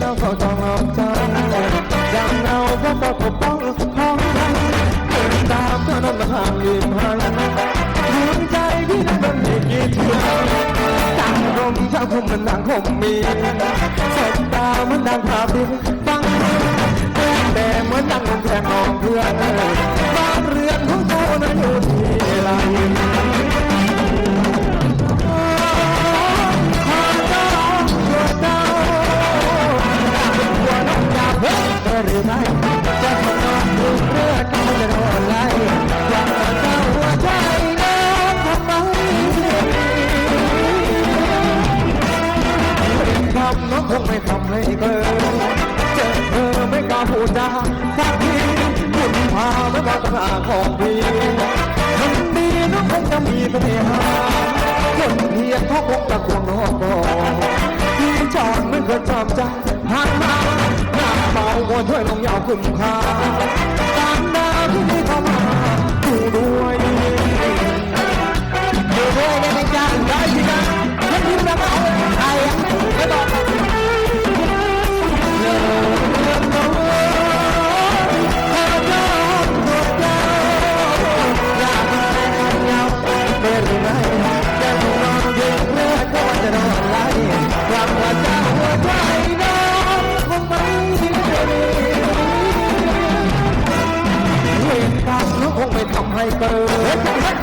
เราก็ต้องออกใจอย่างเราก็ต้องปกป้องห้องนั้นตามถนนทางลิมหันหัวใจที่นั่นมันมีกี่เทือต่างลมเจ้าคมมันดังคงมีสายตามันดังพาดิฟังแต่เหมือนดังลมแทงมองเพื่อนำน้องคงไม่ทำให้เกินเจอเธอไม่กล้าพูดจาสักทีคุณพาไม่ว่าตราของพี่ทำดีน้องคงจะมีเสน่หาคนเพียรเขาคงจะควงน้องก่อนพี่จอนไม่เคยจำใจหันมาหน้าเบาก็ช่วยลงยาวคุ้มค่า ให้เกิด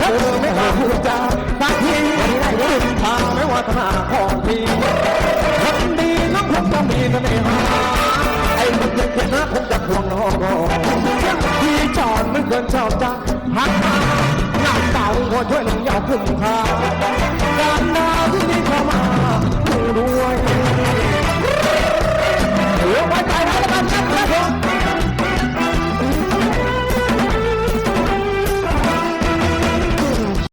เธอไม่กล้าพูดจาสักทีสุดทางไม่ว่าธนา